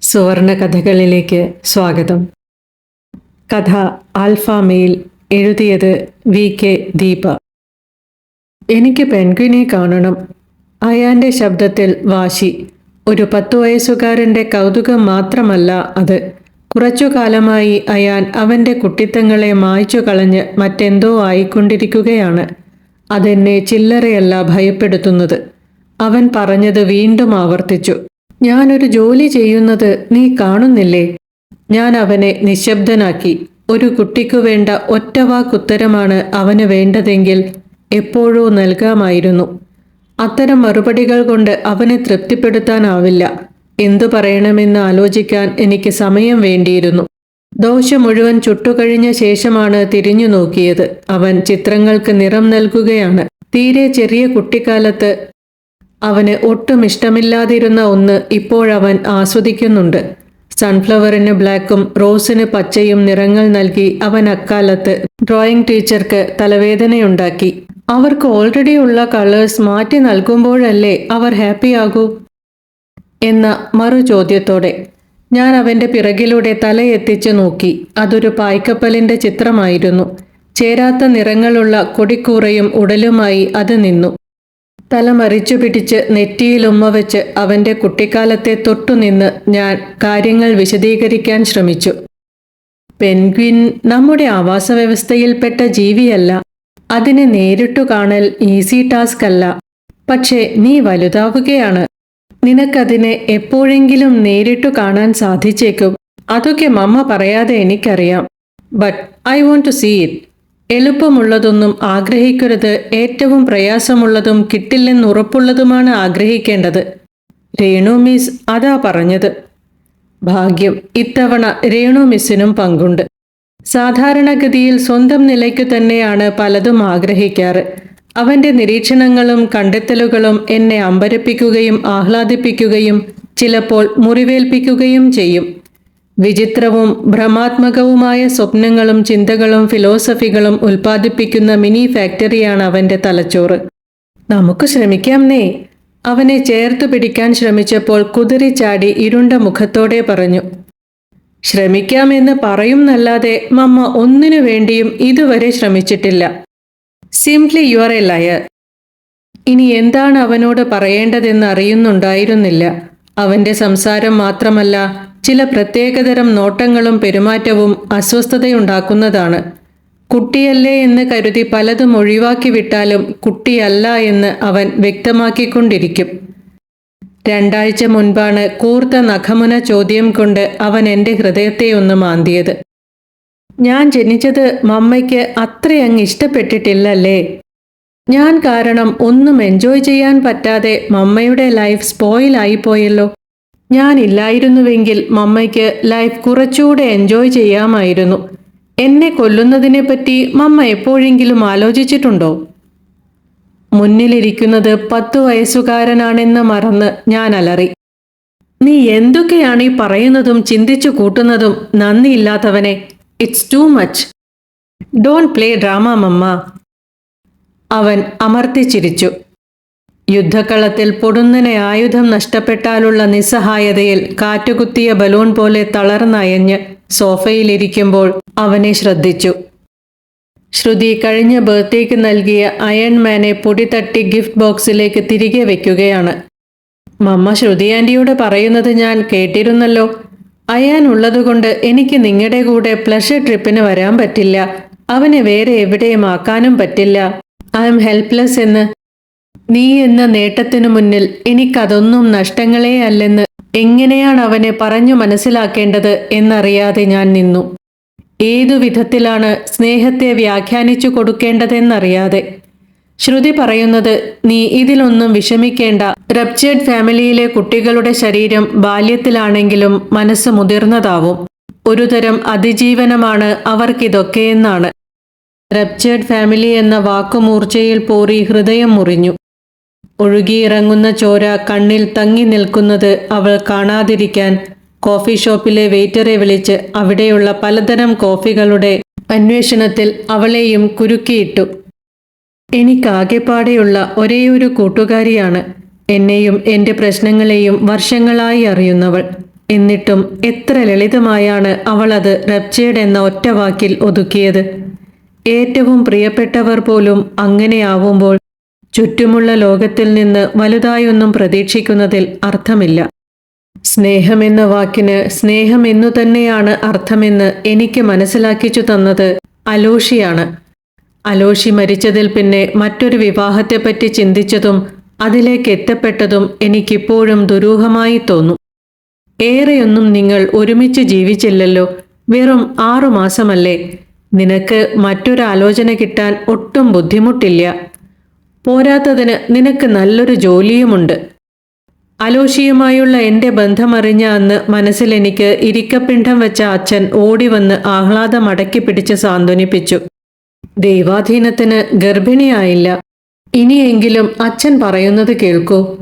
സുവർണ കഥകളിലേക്ക് സ്വാഗതം. കഥ ആൽഫാമയിൽ മെയിൽ എഴുതിയത് വി കെ ദീപ. എനിക്ക് പെൻഗ്വിനെ കാണണം. അയാന്റെ ശബ്ദത്തിൽ വാശി. ഒരു പത്തു വയസ്സുകാരന്റെ കൗതുകം മാത്രമല്ല അത്. കുറച്ചു കാലമായി അയാൻ അവന്റെ കുട്ടിത്തങ്ങളെ മായ്ച്ചു കളഞ്ഞ് മറ്റെന്തോ ആയിക്കൊണ്ടിരിക്കുകയാണ്. അതെന്നെ ചില്ലറയല്ല ഭയപ്പെടുത്തുന്നത്. അവൻ പറഞ്ഞത് വീണ്ടും ആവർത്തിച്ചു. ഞാനൊരു ജോലി ചെയ്യുന്നത് നീ കാണുന്നില്ലേ? ഞാൻ അവനെ നിശബ്ദനാക്കി. ഒരു കുട്ടിക്കു വേണ്ട ഒറ്റ വാക്കുത്തരമാണ് അവന് വേണ്ടതെങ്കിൽ എപ്പോഴോ നൽകാമായിരുന്നു. അത്തരം മറുപടികൾ കൊണ്ട് അവനെ തൃപ്തിപ്പെടുത്താനാവില്ല. എന്തു പറയണമെന്ന് ആലോചിക്കാൻ എനിക്ക് സമയം വേണ്ടിയിരുന്നു. ദോശ മുഴുവൻ ചുട്ടുകഴിഞ്ഞ ശേഷമാണ് തിരിഞ്ഞു നോക്കിയത് അവൻ ചിത്രങ്ങൾക്ക് നിറം നൽകുകയാണ്. തീരെ ചെറിയ കുട്ടിക്കാലത്ത് അവന് ഒട്ടും ഇഷ്ടമില്ലാതിരുന്ന ഒന്ന് ഇപ്പോഴവൻ ആസ്വദിക്കുന്നുണ്ട്. സൺഫ്ലവറിന് ബ്ലാക്കും റോസിന് പച്ചയും നിറങ്ങൾ നൽകി അവൻ അക്കാലത്ത് ഡ്രോയിങ് ടീച്ചർക്ക് തലവേദനയുണ്ടാക്കി. അവർക്ക് ഓൾറെഡി ഉള്ള കളേഴ്സ് മാറ്റി നൽകുമ്പോഴല്ലേ അവർ ഹാപ്പിയാകൂ? എന്ന മറു ചോദ്യത്തോടെ ഞാൻ അവന്റെ പിറകിലൂടെ തലയെത്തിച്ചു നോക്കി. അതൊരു പായ്ക്കപ്പലിന്റെ ചിത്രമായിരുന്നു. ചേരാത്ത നിറങ്ങളുള്ള കൊടിക്കൂറയും ഉടലുമായി അത് നിന്നു. തല മറിച്ചു പിടിച്ച് നെറ്റിയിൽ ഉമ്മ വെച്ച് അവന്റെ കുട്ടിക്കാലത്തെ തൊട്ടുനിന്ന് ഞാൻ കാര്യങ്ങൾ വിശദീകരിക്കാൻ ശ്രമിച്ചു. പെൻഗ്വിൻ നമ്മുടെ ആവാസ വ്യവസ്ഥയിൽപ്പെട്ട ജീവിയല്ല. അതിനെ നേരിട്ടു കാണൽ ഈസി ടാസ്ക് അല്ല. പക്ഷേ നീ വലുതാവുകയാണ്. നിനക്കതിനെ എപ്പോഴെങ്കിലും നേരിട്ടു കാണാൻ സാധിച്ചേക്കും. അതൊക്കെ മമ്മ പറയാതെ എനിക്കറിയാം. But I want to see it എളുപ്പമുള്ളതൊന്നും ആഗ്രഹിക്കരുത് ഏറ്റവും പ്രയാസമുള്ളതും കിട്ടില്ലെന്നുറപ്പുള്ളതുമാണ് ആഗ്രഹിക്കേണ്ടത്. രേണു മിസ് അതാ പറഞ്ഞത്. ഭാഗ്യം ഇത്തവണ രേണു മിസ്സിനും പങ്കുണ്ട്. സാധാരണഗതിയിൽ സ്വന്തം നിലയ്ക്ക് തന്നെയാണ് പലതും ആഗ്രഹിക്കാറ്. അവന്റെ നിരീക്ഷണങ്ങളും കണ്ടെത്തലുകളും എന്നെ അമ്പരപ്പിക്കുകയും ആഹ്ലാദിപ്പിക്കുകയും ചിലപ്പോൾ മുറിവേൽപ്പിക്കുകയും ചെയ്യും. വിചിത്രവും ഭ്രമാത്മകവുമായ സ്വപ്നങ്ങളും ചിന്തകളും ഫിലോസഫികളും ഉൽപ്പാദിപ്പിക്കുന്ന മിനി ഫാക്ടറിയാണ് അവന്റെ തലച്ചോറ്. നമുക്ക് ശ്രമിക്കാം നേ അവനെ ചേർത്തു പിടിക്കാൻ ശ്രമിച്ചപ്പോൾ കുതിരി ചാടി ഇരുണ്ട മുഖത്തോടെ പറഞ്ഞു ശ്രമിക്കാമെന്ന് പറയുന്നല്ലാതെ മമ്മ ഒന്നിനു വേണ്ടിയും ഇതുവരെ ശ്രമിച്ചിട്ടില്ല. സിംപ്ലി യു എ ലയർ ഇനി എന്താണ് അവനോട് പറയേണ്ടതെന്ന് അറിയുന്നുണ്ടായിരുന്നില്ല. അവന്റെ സംസാരം മാത്രമല്ല ചില പ്രത്യേകതരം നോട്ടങ്ങളും പെരുമാറ്റവും അസ്വസ്ഥതയുണ്ടാക്കുന്നതാണ്. കുട്ടിയല്ലേ എന്ന് കരുതി പലതും ഒഴിവാക്കി വിട്ടാലും കുട്ടിയല്ല എന്ന് അവൻ വ്യക്തമാക്കിക്കൊണ്ടിരിക്കും. രണ്ടാഴ്ച മുൻപാണ് കൂർത്ത നഖമുന ചോദ്യം കൊണ്ട് അവൻ എന്റെ ഹൃദയത്തെ ഒന്ന് മാന്തിയത്. ഞാൻ ജനിച്ചത് മമ്മയ്ക്ക് അത്രയങ്ങ് ഇഷ്ടപ്പെട്ടിട്ടില്ലല്ലേ? ഞാൻ കാരണം ഒന്നും എൻജോയ് ചെയ്യാൻ പറ്റാതെ മമ്മയുടെ ലൈഫ് സ്പോയിലായി ഇല്ലായിരുന്നുവെങ്കിൽ മമ്മയ്ക്ക് ലൈഫ് കുറച്ചുകൂടെ എൻജോയ് ചെയ്യാമായിരുന്നു. എന്നെ കൊല്ലുന്നതിനെപ്പറ്റി മമ്മ എപ്പോഴെങ്കിലും ആലോചിച്ചിട്ടുണ്ടോ? മുന്നിലിരിക്കുന്നത് പത്തു വയസ്സുകാരനാണെന്ന് മറന്ന് ഞാൻ അലറി. നീ എന്തൊക്കെയാണ് ഈ പറയുന്നതും ചിന്തിച്ചു കൂട്ടുന്നതും നന്ദിയില്ലാത്തവനെ? It's too much don't play drama mamma. അവൻ അമർത്തിച്ചിരിച്ചു യുദ്ധക്കളത്തിൽ പൊടുന്നനെ ആയുധം നഷ്ടപ്പെട്ടാലുള്ള നിസ്സഹായതയിൽ കാറ്റുകുത്തിയ ബലൂൺ പോലെ തളർന്നയഞ്ഞ് സോഫയിലിരിക്കുമ്പോൾ അവനെ ശ്രദ്ധിച്ചു. ശ്രുതി കഴിഞ്ഞ ബർത്ത്ഡേക്ക് നൽകിയ അയൺമാനെ പൊടി തട്ടി ഗിഫ്റ്റ് ബോക്സിലേക്ക് തിരികെ വയ്ക്കുകയാണ് മമ്മ ശ്രുതി ആന്റിയോട് പറയുന്നത് ഞാൻ കേട്ടിരുന്നല്ലോ. അയാൻ ഉള്ളതുകൊണ്ട് എനിക്ക് നിങ്ങളുടെ കൂടെ പ്ലഷർ ട്രിപ്പിന് വരാൻ പറ്റില്ല. അവനെ വേറെ എവിടെയും ആക്കാനും പറ്റില്ല. ഐ എം ഹെൽപ്ലെസ് എന്ന് നീ എന്ന നേട്ടത്തിനു മുന്നിൽ എനിക്കതൊന്നും നഷ്ടങ്ങളേ അല്ലെന്ന് എങ്ങനെയാണ് അവനെ പറഞ്ഞു മനസ്സിലാക്കേണ്ടത് എന്നറിയാതെ ഞാൻ നിന്നു. ഏതു വിധത്തിലാണ് സ്നേഹത്തെ വ്യാഖ്യാനിച്ചു കൊടുക്കേണ്ടതെന്നറിയാതെ. ശ്രുതി പറയുന്നത് നീ ഇതിലൊന്നും വിഷമിക്കേണ്ട. റപ്ചേർഡ് ഫാമിലിയിലെ കുട്ടികളുടെ ശരീരം ബാല്യത്തിലാണെങ്കിലും മനസ്സ് മുതിർന്നതാവും. ഒരുതരം അതിജീവനമാണ് അവർക്കിതൊക്കെയെന്നാണ്. റപ്ചേർഡ് ഫാമിലി എന്ന വാക്കുമൂർച്ചയിൽ പോറി ഹൃദയം മുറിഞ്ഞു. ഒഴുകിയിറങ്ങുന്ന ചോര കണ്ണിൽ തങ്ങി നിൽക്കുന്നത് അവൾ കാണാതിരിക്കാൻ കോഫി ഷോപ്പിലെ വെയിറ്ററെ വിളിച്ച് അവിടെയുള്ള പലതരം കോഫികളുടെ അന്വേഷണത്തിൽ അവളെയും കുരുക്കിയിട്ടു. എനിക്കാകെപ്പാടെയുള്ള ഒരേയൊരു കൂട്ടുകാരിയാണ്. എന്നെയും എന്റെ പ്രശ്നങ്ങളെയും വർഷങ്ങളായി അറിയുന്നവൾ. എന്നിട്ടും എത്ര ലളിതമായാണ് അവൾ അത് റബ്ചേഡ് എന്ന ഒറ്റ വാക്കിൽ ഒതുക്കിയത്. ഏറ്റവും പ്രിയപ്പെട്ടവർ പോലും അങ്ങനെയാവുമ്പോൾ ചുറ്റുമുള്ള ലോകത്തിൽ നിന്ന് വലുതായൊന്നും പ്രതീക്ഷിക്കുന്നതിൽ അർത്ഥമില്ല. സ്നേഹമെന്ന വാക്കിന് സ്നേഹം എന്നു തന്നെയാണ് അർത്ഥമെന്ന് എനിക്ക് മനസ്സിലാക്കിച്ചു തന്നത് അലോഷിയാണ്. അലോഷി മരിച്ചതിൽ പിന്നെ മറ്റൊരു വിവാഹത്തെപ്പറ്റി ചിന്തിച്ചതും അതിലേക്ക് എത്തപ്പെട്ടതും എനിക്കിപ്പോഴും ദുരൂഹമായി തോന്നും. ഏറെയൊന്നും നിങ്ങൾ ഒരുമിച്ച് ജീവിച്ചില്ലല്ലോ വെറും ആറുമാസമല്ലേ? നിനക്ക് മറ്റൊരാലോചന കിട്ടാൻ ഒട്ടും ബുദ്ധിമുട്ടില്ല. പോരാത്തതിന് നിനക്ക് നല്ലൊരു ജോലിയുമുണ്ട്. അലോഷിയുമായുള്ള എന്റെ ബന്ധമറിഞ്ഞ അന്ന് മനസ്സിലെനിക്ക് എനിക്ക് ഇരിക്കപ്പിണ്ഡം വെച്ച അച്ഛൻ ഓടിവന്ന് ആഹ്ലാദം അടക്കി പിടിച്ച് സാന്ത്വനിപ്പിച്ചു. ദൈവാധീനത്തിന് ഗർഭിണിയായില്ല. ഇനിയെങ്കിലും അച്ഛൻ പറയുന്നത് കേൾക്കൂ.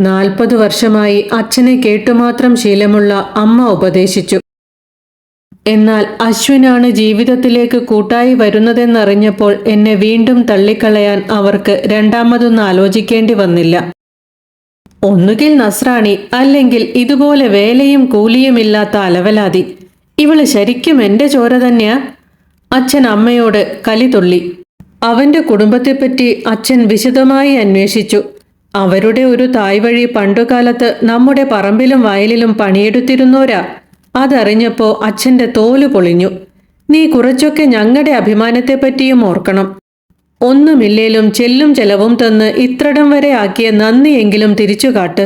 നാൽപ്പത് വർഷമായി അച്ഛനെ കേട്ടുമാത്രം ശീലമുള്ള അമ്മ ഉപദേശിച്ചു. എന്നാൽ അശ്വിനാണ് ജീവിതത്തിലേക്ക് കൂട്ടായി വരുന്നതെന്നറിഞ്ഞപ്പോൾ എന്നെ വീണ്ടും തള്ളിക്കളയാൻ അവർക്ക് രണ്ടാമതൊന്ന് ആലോചിക്കേണ്ടി വന്നില്ല. ഒന്നുകിൽ നസ്രാണി അല്ലെങ്കിൽ ഇതുപോലെ വേലയും കൂലിയുമില്ലാത്ത അലവലാതി. ഇവൾ ശരിക്കും എന്റെ ചോര തന്നെയാ? അച്ഛൻ അമ്മയോട് കലി തുള്ളി. അവന്റെ കുടുംബത്തെപ്പറ്റി അച്ഛൻ വിശദമായി അന്വേഷിച്ചു. അവരുടെ ഒരു തായ്വഴി പണ്ടുകാലത്ത് നമ്മുടെ പറമ്പിലും വയലിലും പണിയെടുത്തിരുന്നോരാ. അതറിഞ്ഞപ്പോ അച്ഛന്റെ തോൽ പൊളിഞ്ഞു. നീ കുറച്ചൊക്കെ ഞങ്ങളുടെ അഭിമാനത്തെപ്പറ്റിയും ഓർക്കണം. ഒന്നുമില്ലേലും ചെല്ലും ചെലവും തന്ന് ഇത്രടം വരെ ആക്കിയ നന്ദിയെങ്കിലും തിരിച്ചു കാട്ട്.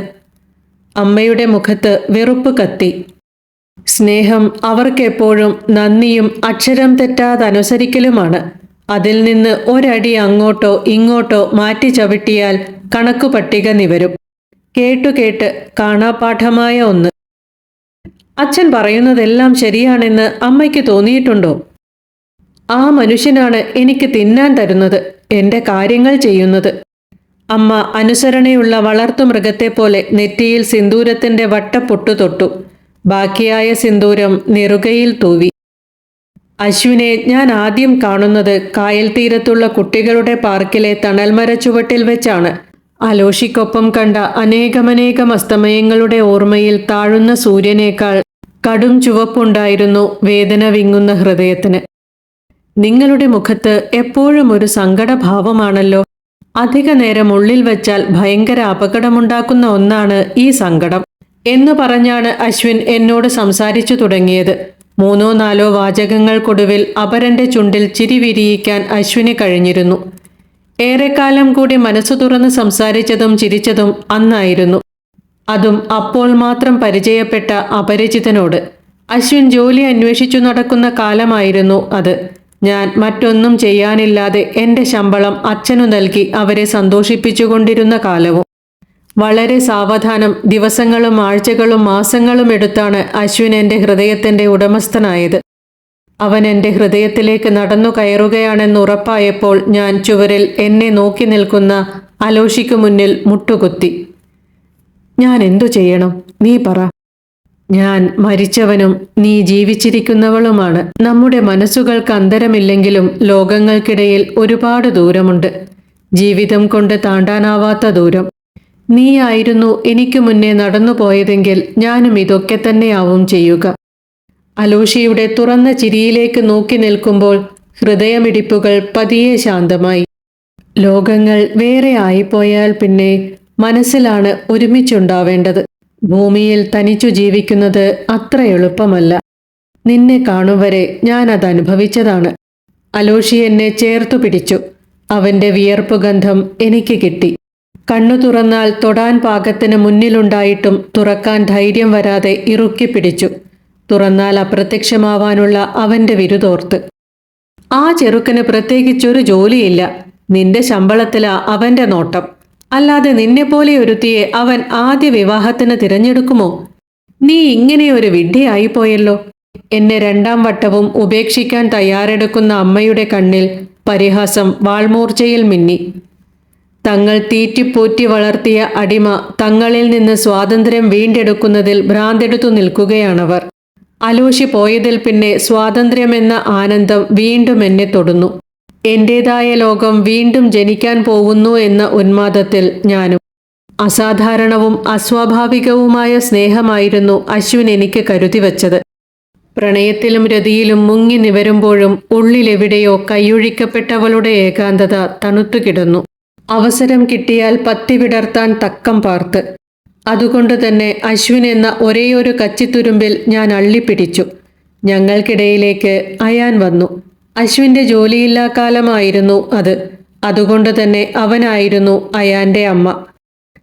അമ്മയുടെ മുഖത്ത് വെറുപ്പ് കത്തി. സ്നേഹം അവർക്കെപ്പോഴും നന്ദിയും അക്ഷരം തെറ്റാതനുസരിക്കലുമാണ്. അതിൽ നിന്ന് ഒരടി അങ്ങോട്ടോ ഇങ്ങോട്ടോ മാറ്റി ചവിട്ടിയാൽ കണക്കു പട്ടിക നിവരും. കേട്ടുകേട്ട് കാണാപാഠമായ ഒന്ന്. അച്ഛൻ പറയുന്നതെല്ലാം ശരിയാണെന്ന് അമ്മയ്ക്ക് തോന്നിയിട്ടുണ്ടോ? ആ മനുഷ്യനാണ് എനിക്ക് തിന്നാൻ തരുന്നത് എന്റെ കാര്യങ്ങൾ ചെയ്യുന്നത്. അമ്മ അനുസരണയുള്ള വളർത്തുമൃഗത്തെ പോലെ നെറ്റിയിൽ സിന്ദൂരത്തിന്റെ വട്ടപ്പൊട്ടു തൊട്ടു. ബാക്കിയായ സിന്ദൂരം നെറുകയിൽ തൂവി. അശ്വിനെ ഞാൻ ആദ്യം കാണുന്നത് കായൽ തീരത്തുള്ള കുട്ടികളുടെ പാർക്കിലെ തണൽമര ചുവട്ടിൽ വെച്ചാണ്. അലോഷിക്കൊപ്പം കണ്ട അനേകമനേകം അസ്തമയങ്ങളുടെ ഓർമ്മയിൽ താഴുന്ന സൂര്യനേക്കാൾ കടും ചുവപ്പുണ്ടായിരുന്നു വേദന വിങ്ങുന്ന ഹൃദയത്തിന്. നിങ്ങളുടെ മുഖത്ത് എപ്പോഴും ഒരു സങ്കടഭാവമാണല്ലോ. അധിക നേരം ഉള്ളിൽ വച്ചാൽ ഭയങ്കര അപകടമുണ്ടാക്കുന്ന ഒന്നാണ് ഈ സങ്കടം. എന്ന് പറഞ്ഞാണ് അശ്വിൻ എന്നോട് സംസാരിച്ചു തുടങ്ങിയത്. മൂന്നോ നാലോ വാചകങ്ങൾക്കൊടുവിൽ അപരന്റെ ചുണ്ടിൽ ചിരി വിരിയിക്കാൻ അശ്വിന് കഴിഞ്ഞിരുന്നു. ഏറെക്കാലം കൂടി മനസ്സു തുറന്ന് സംസാരിച്ചതും ചിരിച്ചതും അന്നായിരുന്നു. അതും അപ്പോൾ മാത്രം പരിചയപ്പെട്ട അപരിചിതനോട്. അശ്വിൻ ജോലി അന്വേഷിച്ചു നടക്കുന്ന കാലമായിരുന്നു അത്. ഞാൻ മറ്റൊന്നും ചെയ്യാനില്ലാതെ എന്റെ ശമ്പളം അച്ഛനു നൽകി അവരെ സന്തോഷിപ്പിച്ചുകൊണ്ടിരുന്ന കാലവും. വളരെ സാവധാനം ദിവസങ്ങളും ആഴ്ചകളും മാസങ്ങളും എടുത്താണ് അശ്വിൻ എന്റെ ഹൃദയത്തിന്റെ ഉടമസ്ഥനായത്. അവൻ എന്റെ ഹൃദയത്തിലേക്ക് നടന്നു കയറുകയാണെന്ന് ഉറപ്പായപ്പോൾ ഞാൻ ചുവരിൽ എന്നെ നോക്കി നിൽക്കുന്ന അലോഷിക്ക് മുന്നിൽ മുട്ടുകുത്തി. ഞാൻ എന്തു ചെയ്യണം? നീ പറ. ഞാൻ മരിച്ചവനും നീ ജീവിച്ചിരിക്കുന്നവളുമാണ്. നമ്മുടെ മനസ്സുകൾക്ക് അന്തരമില്ലെങ്കിലും ലോകങ്ങൾക്കിടയിൽ ഒരുപാട് ദൂരമുണ്ട്. ജീവിതം കൊണ്ട് താണ്ടാനാവാത്ത ദൂരം. നീയായിരുന്നു എനിക്ക് മുന്നേ നടന്നു പോയതെങ്കിൽ ഞാനും ഇതൊക്കെ തന്നെയാവും ചെയ്യുക. അലൂഷിയുടെ തുറന്ന ചിരിയിലേക്ക് നോക്കി നിൽക്കുമ്പോൾ ഹൃദയമിടിപ്പുകൾ പതിയെ ശാന്തമായി. ലോകങ്ങൾ വേറെ ആയിപ്പോയാൽ പിന്നെ മനസ്സിലാണ് ഒരുമിച്ചുണ്ടാവേണ്ടത്. ഭൂമിയിൽ തനിച്ചു ജീവിക്കുന്നത് അത്ര എളുപ്പമല്ല. നിന്നെ കാണുവരെ അത് അനുഭവിച്ചതാണ്. അലോഷി എന്നെ ചേർത്തു പിടിച്ചു. അവന്റെ വിയർപ്പ് ഗന്ധം എനിക്ക് കിട്ടി. കണ്ണു തുറന്നാൽ തൊടാൻ പാകത്തിന് മുന്നിലുണ്ടായിട്ടും തുറക്കാൻ ധൈര്യം വരാതെ ഇറുക്കി പിടിച്ചു. തുറന്നാൽ അപ്രത്യക്ഷമാവാനുള്ള അവന്റെ വിരുതോർത്ത്. ആ ചെറുക്കന് പ്രത്യേകിച്ചൊരു ജോലിയില്ല. നിന്റെ ശമ്പളത്തിലാ അവന്റെ നോട്ടം. അല്ലാതെ നിന്നെപ്പോലെ ഒരുത്തിയെ അവൻ ആദ്യ വിവാഹത്തിന് തിരഞ്ഞെടുക്കുമോ? നീ ഇങ്ങനെ ഒരു വിഡ്ഢിയായിപ്പോയല്ലോ. എന്നെ രണ്ടാം വട്ടവും ഉപേക്ഷിക്കാൻ തയ്യാറെടുക്കുന്ന അമ്മയുടെ കണ്ണിൽ പരിഹാസം വാൾമൂർച്ചയിൽ മിന്നി. തങ്ങൾ തീറ്റിപ്പോറ്റി വളർത്തിയ അടിമ തങ്ങളിൽ നിന്ന് സ്വാതന്ത്ര്യം വീണ്ടെടുക്കുന്നതിൽ ഭ്രാന്തെടുത്തു നിൽക്കുകയാണവർ. അലോഷി പോയതിൽ പിന്നെ സ്വാതന്ത്ര്യമെന്ന ആനന്ദം വീണ്ടും എന്നെ തൊടുന്നു. എന്റേതായ ലോകം വീണ്ടും ജനിക്കാൻ പോകുന്നു എന്ന ഉന്മാദത്തിൽ ഞാനും. അസാധാരണവും അസ്വാഭാവികവുമായ സ്നേഹമായിരുന്നു അശ്വിൻ എനിക്ക് കരുതി വച്ചത്. പ്രണയത്തിലും രതിയിലും മുങ്ങി നിവരുമ്പോഴും ഉള്ളിലെവിടെയോ കൈയൊഴിക്കപ്പെട്ടവളുടെ ഏകാന്തത തണുത്തുകിടന്നു. അവസരം കിട്ടിയാൽ പത്തി വിടർത്താൻ തക്കം പാർത്ത്. അതുകൊണ്ട് തന്നെ അശ്വിൻ എന്ന ഒരേയൊരു കച്ചിത്തുരുമ്പിൽ ഞാൻ അള്ളിപ്പിടിച്ചു. ഞങ്ങൾക്കിടയിലേക്ക് അയാൻ വന്നു. അശ്വിന്റെ ജോലിയില്ലാ കാലമായിരുന്നു അത്. അതുകൊണ്ട് തന്നെ അവനായിരുന്നു അയാന്റെ അമ്മ.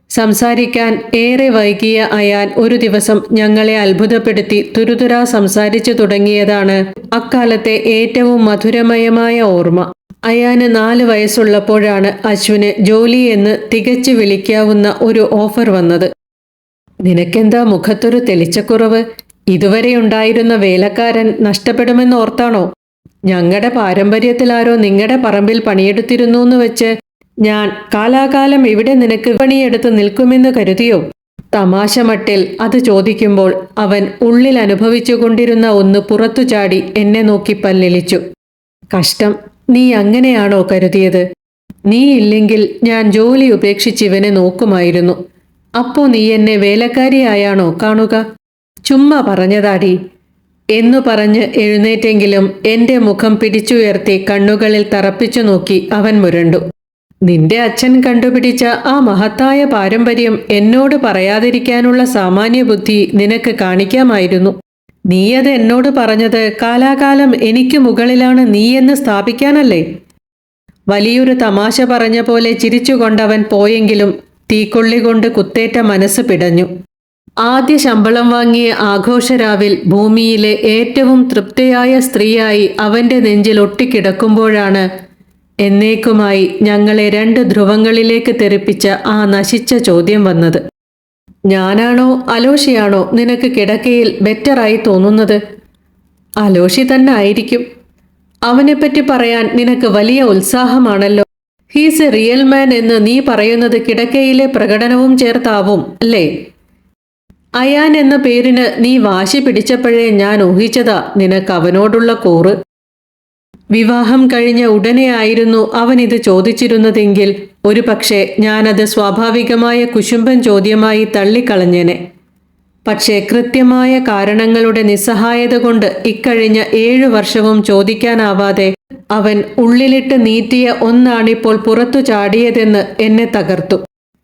സംസാരിക്കാൻ ഏറെ വൈകിയ അയാൻ ഒരു ദിവസം ഞങ്ങളെ അത്ഭുതപ്പെടുത്തി തുരുതുരാ സംസാരിച്ചു തുടങ്ങിയതാണ് അക്കാലത്തെ ഏറ്റവും മധുരമയമായ ഓർമ്മ. അയാന് നാല് വയസ്സുള്ളപ്പോഴാണ് അശ്വിന് ജോലി എന്ന് തികച്ചു വിളിക്കാവുന്ന ഒരു ഓഫർ വന്നത്. നിനക്കെന്താ മുഖത്തൊരു തെളിച്ചക്കുറവ്? ഇതുവരെ ഉണ്ടായിരുന്ന വേലക്കാരൻ നഷ്ടപ്പെടുമെന്ന് ഓർത്താണോ? ഞങ്ങളുടെ പാരമ്പര്യത്തിലാരോ നിങ്ങളുടെ പറമ്പിൽ പണിയെടുത്തിരുന്നു എന്ന് വെച്ച് ഞാൻ കാലാകാലം ഇവിടെ നിനക്ക് പണിയെടുത്ത് നിൽക്കുമെന്ന് കരുതിയോ? തമാശ മട്ടിൽ അത് ചോദിക്കുമ്പോൾ അവൻ ഉള്ളിൽ അനുഭവിച്ചുകൊണ്ടിരുന്ന ഒന്ന് പുറത്തു ചാടി എന്നെ നോക്കി പല്ലിളിച്ചു. കഷ്ടം. നീ അങ്ങനെയാണോ കരുതിയത്? നീ ഇല്ലെങ്കിൽ ഞാൻ ജോലി ഉപേക്ഷിച്ച് ഇവനെ നോക്കുമായിരുന്നു. അപ്പോ നീ എന്നെ വേലക്കാരിയായാണോ കാണുക? ചുമ്മാ പറഞ്ഞതാടി. എന്നു പറഞ്ഞ് എഴുന്നേറ്റെങ്കിലും എന്റെ മുഖം പിടിച്ചുയർത്തി കണ്ണുകളിൽ തറപ്പിച്ചു നോക്കി അവൻ മുരണ്ടു. നിന്റെ അച്ഛൻ കണ്ടുപിടിച്ച ആ മഹത്തായ പാരമ്പര്യം എന്നോട് പറയാതിരിക്കാനുള്ള സാമാന്യ ബുദ്ധി നിനക്ക് കാണിക്കാമായിരുന്നു. നീയത് എന്നോട് പറഞ്ഞത് കാലാകാലം എനിക്ക് മുകളിലാണ് നീയെന്ന് സ്ഥാപിക്കാനല്ലേ? വലിയൊരു തമാശ പറഞ്ഞ പോലെ ചിരിച്ചുകൊണ്ടവൻ പോയെങ്കിലും തീക്കൊള്ളി കൊണ്ട് കുത്തേറ്റ മനസ്സ് പിടഞ്ഞു. ആദ്യ ശമ്പളം വാങ്ങിയ ആഘോഷരാവിൽ ഭൂമിയിലെ ഏറ്റവും തൃപ്തിയായ സ്ത്രീയായി അവന്റെ നെഞ്ചിൽ ഒട്ടിക്കിടക്കുമ്പോഴാണ് എന്നേക്കുമായി ഞങ്ങളെ രണ്ട് ധ്രുവങ്ങളിലേക്ക് തെറിപ്പിച്ച ആ നശിച്ച ചോദ്യം വന്നത്. ഞാനാണോ അലോഷിയാണോ നിനക്ക് കിടക്കയിൽ ബെറ്ററായി തോന്നുന്നത്? അലോഷി തന്നെ ആയിരിക്കും. അവനെപ്പറ്റി പറയാൻ നിനക്ക് വലിയ ഉത്സാഹമാണല്ലോ. ഹീസ് എ റിയൽ മാൻ എന്ന് നീ പറയുന്നത് കിടക്കയിലെ പ്രകടനവും ചേർത്താവും അല്ലേ? അയാൻ എന്ന പേരിന് നീ വാശി പിടിച്ചപ്പോഴേ ഞാൻ ഊഹിച്ചതാ നിനക്ക് അവനോടുള്ള കൂറ്. വിവാഹം കഴിഞ്ഞ ഉടനെ ആയിരുന്നു അവൻ ഇത് ചോദിച്ചിരുന്നതെങ്കിൽ ഒരു പക്ഷേ ഞാനത് സ്വാഭാവികമായ കുശുംബൻ ചോദ്യമായി തള്ളിക്കളഞ്ഞേനെ. പക്ഷേ കൃത്യമായ കാരണങ്ങളുടെ നിസ്സഹായത കൊണ്ട് ഇക്കഴിഞ്ഞ ഏഴു വർഷവും ചോദിക്കാനാവാതെ അവൻ ഉള്ളിലിട്ട് നീറ്റിയ ഒന്നാണിപ്പോൾ പുറത്തു ചാടിയതെന്ന് എന്നെ തകർത്തു.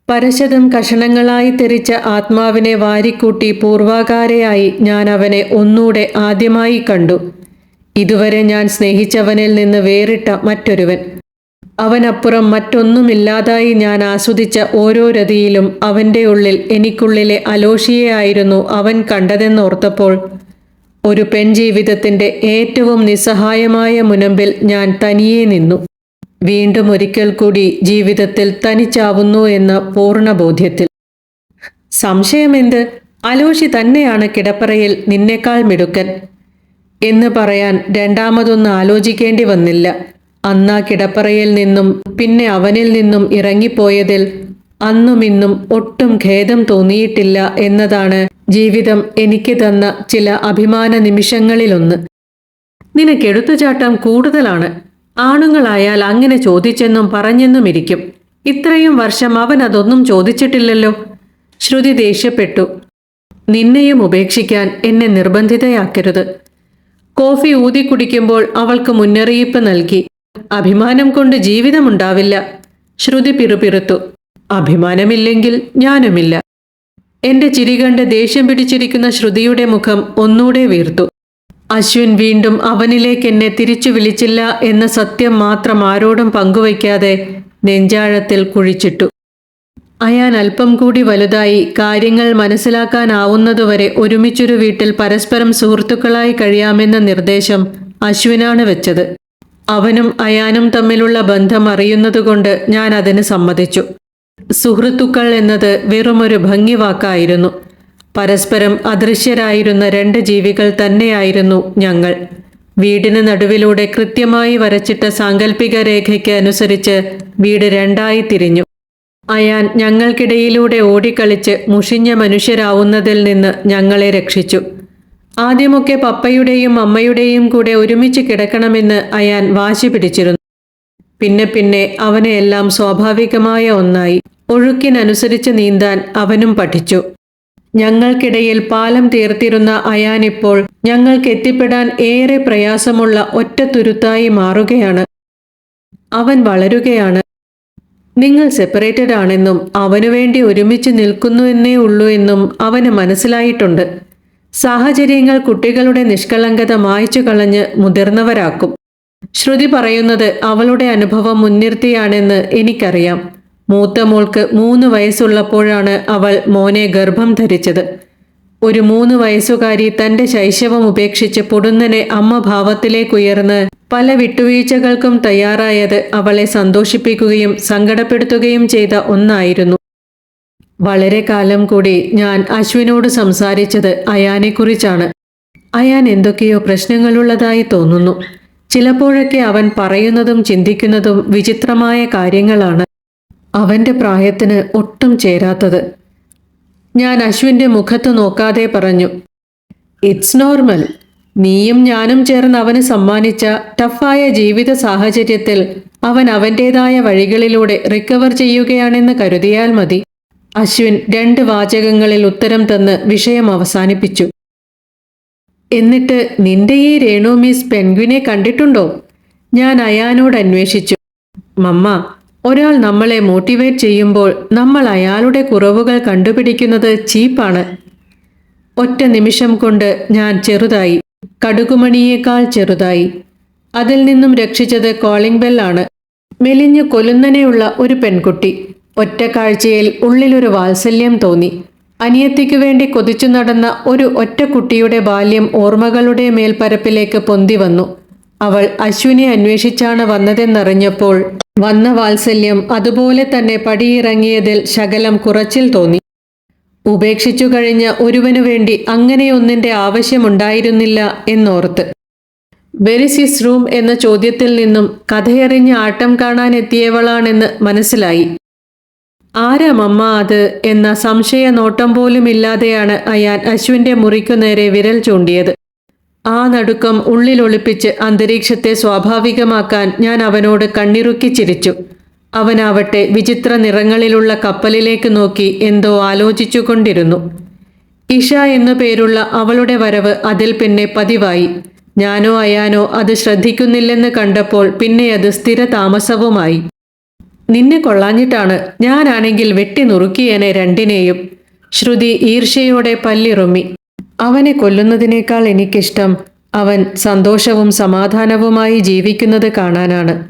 പരശതം കഷണങ്ങളായി തെറിച്ച ആത്മാവിനെ വാരിക്കൂട്ടി പൂർവാകാരയായി ഞാൻ അവനെ ഒന്നൂടെ ആദ്യമായി കണ്ടു. ഇതുവരെ ഞാൻ സ്നേഹിച്ചവനിൽ നിന്ന് വേറിട്ട മറ്റൊരുവൻ. അവനപ്പുറം മറ്റൊന്നുമില്ലാതായി ഞാൻ ആസ്വദിച്ച ഓരോ രതിയിലും അവന്റെ ഉള്ളിൽ എനിക്കുള്ളിലെ അലോഷിയെയായിരുന്നു അവൻ കണ്ടതെന്നോർത്തപ്പോൾ ഒരു പെൺജീവിതത്തിന്റെ ഏറ്റവും നിസ്സഹായമായ മുനമ്പിൽ ഞാൻ തനിയെ നിന്നു. വീണ്ടും ഒരിക്കൽ കൂടി ജീവിതത്തിൽ തനിച്ചാവുന്നു എന്ന പൂർണബോധ്യത്തിൽ സംശയമെന്ത്? അലോഷി തന്നെയാണ് കിടപ്പറയിൽ നിന്നേക്കാൾ മിടുക്കൻ. എന്ന് പറയാൻ രണ്ടാമതൊന്ന് ആലോചിക്കേണ്ടി വന്നില്ല. അന്നാ കിടപ്പറയിൽ നിന്നും പിന്നെ അവനിൽ നിന്നും ഇറങ്ങിപ്പോയതിൽ അന്നും ഇന്നും ഒട്ടും ഖേദം തോന്നിയിട്ടില്ല എന്നതാണ് ജീവിതം എനിക്ക് തന്ന ചില അഭിമാന നിമിഷങ്ങളിലൊന്ന്. നിനക്കെടുത്തുചാട്ടം കൂടുതലാണ്. ആണുങ്ങളായാൽ അങ്ങനെ ചോദിച്ചെന്നും പറഞ്ഞെന്നും ഇരിക്കും. ഇത്രയും വർഷം അവൻ അതൊന്നും ചോദിച്ചിട്ടില്ലല്ലോ. ശ്രുതി ദേഷ്യപ്പെട്ടു. നിന്നെയും ഉപേക്ഷിക്കാൻ എന്നെ നിർബന്ധിതയാക്കരുത്. കോഫി ഊതി കുടിക്കുമ്പോൾ അവൾക്ക് മുന്നറിയിപ്പ് നൽകി. അഭിമാനം കൊണ്ട് ജീവിതമുണ്ടാവില്ല. ശ്രുതി പിറുപിറുത്തു. അഭിമാനമില്ലെങ്കിൽ ഞാനുമില്ല. എന്റെ ചിരി കണ്ട് ദേഷ്യം പിടിച്ചിരിക്കുന്ന ശ്രുതിയുടെ മുഖം ഒന്നൂടെ വീർത്തു. അശ്വിൻ വീണ്ടും അവനിലേക്ക് എന്നെ തിരിച്ചു വിളിച്ചില്ല എന്ന സത്യം മാത്രം ആരോടും പങ്കുവയ്ക്കാതെ നെഞ്ചാഴത്തിൽ കുഴിച്ചിട്ടു. അയാൻ അല്പം കൂടി വലുതായി കാര്യങ്ങൾ മനസ്സിലാക്കാനാവുന്നതുവരെ ഒരുമിച്ചൊരു വീട്ടിൽ പരസ്പരം സുഹൃത്തുക്കളായി കഴിയാമെന്ന നിർദ്ദേശം അശ്വിനാണ് വെച്ചത്. അവനും അയാനും തമ്മിലുള്ള ബന്ധം അറിയുന്നതുകൊണ്ട് ഞാൻ അതിന് സമ്മതിച്ചു. സുഹൃത്തുക്കൾ എന്നത് വെറുമൊരു ഭംഗിവാക്കായിരുന്നു. പരസ്പരം അദൃശ്യരായിരുന്ന രണ്ട് ജീവികൾ തന്നെയായിരുന്നു ഞങ്ങൾ. വീടിന് നടുവിലൂടെ കൃത്യമായി വരച്ചിട്ട സാങ്കല്പിക രേഖയ്ക്ക് അനുസരിച്ച് വീട് രണ്ടായി തിരിഞ്ഞു. അയാൻ ഞങ്ങൾക്കിടയിലൂടെ ഓടിക്കളിച്ച് മുഷിഞ്ഞ മനുഷ്യരാവുന്നതിൽ നിന്ന് ഞങ്ങളെ രക്ഷിച്ചു. ആദ്യമൊക്കെ പപ്പയുടെയും അമ്മയുടെയും കൂടെ ഒരുമിച്ച് കിടക്കണമെന്ന് അയാൻ വാശി പിടിച്ചിരുന്നു. പിന്നെ പിന്നെ അവനെ എല്ലാം സ്വാഭാവികമായ ഒന്നായി. ഒഴുക്കിനനുസരിച്ച് നീന്താൻ അവനും പഠിച്ചു. ഞങ്ങൾക്കിടയിൽ പാലം തീർത്തിരുന്ന അയാനിപ്പോൾ ഞങ്ങൾക്ക് എത്തിപ്പെടാൻ ഏറെ പ്രയാസമുള്ള ഒറ്റ തുരുത്തായി മാറുകയാണ്. അവൻ വളരുകയാണ്. നിങ്ങൾ സെപ്പറേറ്റഡ് ആണെന്നും അവനു വേണ്ടി ഒരുമിച്ച് നിൽക്കുന്നു എന്നേ ഉള്ളൂ എന്നും അവന് മനസ്സിലായിട്ടുണ്ട്. സാഹചര്യങ്ങൾ കുട്ടികളുടെ നിഷ്കളങ്കത മായ്ച്ചു കളഞ്ഞ് മുതിർന്നവരാക്കും. ശ്രുതി പറയുന്നത് അവളുടെ അനുഭവം മുൻനിർത്തിയാണെന്ന് എനിക്കറിയാം. മൂത്ത മോൾക്ക് മൂന്ന് വയസ്സുള്ളപ്പോഴാണ് അവൾ മോനെ ഗർഭം ധരിച്ചത്. ഒരു മൂന്ന് വയസ്സുകാരി തന്റെ ശൈശവം ഉപേക്ഷിച്ച് പൊടുന്നനെ അമ്മ ഭാവത്തിലേക്കുയർന്ന് പല വിട്ടുവീഴ്ചകൾക്കും തയ്യാറായത് അവളെ സന്തോഷിപ്പിക്കുകയും സങ്കടപ്പെടുത്തുകയും ചെയ്ത ഒന്നായിരുന്നു. വളരെ കാലം കൂടി ഞാൻ അശ്വിനോട് സംസാരിച്ചത് അയാനെക്കുറിച്ചാണ്. അയാൻ എന്തൊക്കെയോ പ്രശ്നങ്ങളുള്ളതായി തോന്നുന്നു. ചിലപ്പോഴൊക്കെ അവൻ പറയുന്നതും ചിന്തിക്കുന്നതും വിചിത്രമായ കാര്യങ്ങളാണ് അവന്റെ പ്രായത്തിന് ഒട്ടും ചേരാത്തത്. ഞാൻ അശ്വിന്റെ മുഖത്ത് നോക്കാതെ പറഞ്ഞു ഇറ്റ്സ് നോർമൽ നീയും ഞാനും ചേർന്ന് അവന് സമ്മാനിച്ച ടഫായ ജീവിത സാഹചര്യത്തിൽ അവൻ അവന്റെതായ വഴികളിലൂടെ റിക്കവർ ചെയ്യുകയാണെന്ന് കരുതിയാൽ മതി. അശ്വിൻ രണ്ട് വാചകങ്ങളിൽ ഉത്തരം തന്ന് വിഷയം അവസാനിപ്പിച്ചു. എന്നിട്ട് നിന്റെ ഈ രേണു മിസ് പെൻഗ്വിനെ കണ്ടിട്ടുണ്ടോ? ഞാൻ അയാനോട് അന്വേഷിച്ചു. മമ്മ ഒരാൾ നമ്മളെ മോട്ടിവേറ്റ് ചെയ്യുമ്പോൾ നമ്മൾ അയാളുടെ കുറവുകൾ കണ്ടുപിടിക്കുന്നത് ചീപ്പാണ്. ഒറ്റ നിമിഷം കൊണ്ട് ഞാൻ ചെറുതായി കടുകുമണിയേക്കാൾ ചെറുതായി. അതിൽ നിന്നും രക്ഷിച്ചത് കോളിംഗ് ബെല്ലാണ് മെലിഞ്ഞു കൊലുന്നനെയുള്ള ഒരു പെൺകുട്ടി. ഒറ്റ കാഴ്ചയിൽ ഉള്ളിലൊരു വാത്സല്യം തോന്നി. അനിയത്തിക്കു വേണ്ടി കൊതിച്ചു നടന്ന ഒരു ഒറ്റ കുട്ടിയുടെ ബാല്യം ഓർമ്മകളുടെ മേൽപ്പരപ്പിലേക്ക് പൊന്തി വന്നു. അവൾ അശ്വിനെ അന്വേഷിച്ചാണ് വന്നതെന്നറിഞ്ഞപ്പോൾ വന്ന വാത്സല്യം അതുപോലെ തന്നെ പടിയിറങ്ങിയതിൽ ശകലം കുറച്ചിൽ തോന്നി. ഉപേക്ഷിച്ചു കഴിഞ്ഞ ഒരുവനു വേണ്ടി അങ്ങനെയൊന്നിന്റെ ആവശ്യമുണ്ടായിരുന്നില്ല എന്നോർത്ത്. വെരിസിസ് റൂം എന്ന ചോദ്യത്തിൽ നിന്നും കഥയറിഞ്ഞ് ആട്ടം കാണാനെത്തിയവളാണെന്ന് മനസ്സിലായി. ആരാ മമ്മ അത് എന്ന സംശയ നോട്ടം പോലും ഇല്ലാതെയാണ് അയാൻ അശ്വിന്റെ മുറിക്കു നേരെ വിരൽ ചൂണ്ടിയത്. ആ നടുക്കം ഉള്ളിലൊളിപ്പിച്ച് അന്തരീക്ഷത്തെ സ്വാഭാവികമാക്കാൻ ഞാൻ അവനോട് കണ്ണിറുക്കി ചിരിച്ചു. അവനാവട്ടെ വിചിത്ര നിറങ്ങളിലുള്ള കപ്പലിലേക്ക് നോക്കി എന്തോ ആലോചിച്ചുകൊണ്ടിരുന്നു. ഇഷ എന്നു പേരുള്ള അവളുടെ വരവ് അതിൽ പിന്നെ പതിവായി. ഞാനോ അയാനോ അത് ശ്രദ്ധിക്കുന്നില്ലെന്ന് കണ്ടപ്പോൾ പിന്നെ അത് സ്ഥിര താമസവുമായി നിന്നെ കൊള്ളാഞ്ഞിട്ടാണ് ഞാനാണെങ്കിൽ വെട്ടി നുറുക്കിയേനെ രണ്ടിനെയും. ശ്രുതി ഈർഷ്യയോടെ പല്ലിറുമ്മി. അവനെ കൊല്ലുന്നതിനേക്കാൾ എനിക്കിഷ്ടം അവൻ സന്തോഷവും സമാധാനവുമായി ജീവിക്കുന്നത് കാണാനാണ്.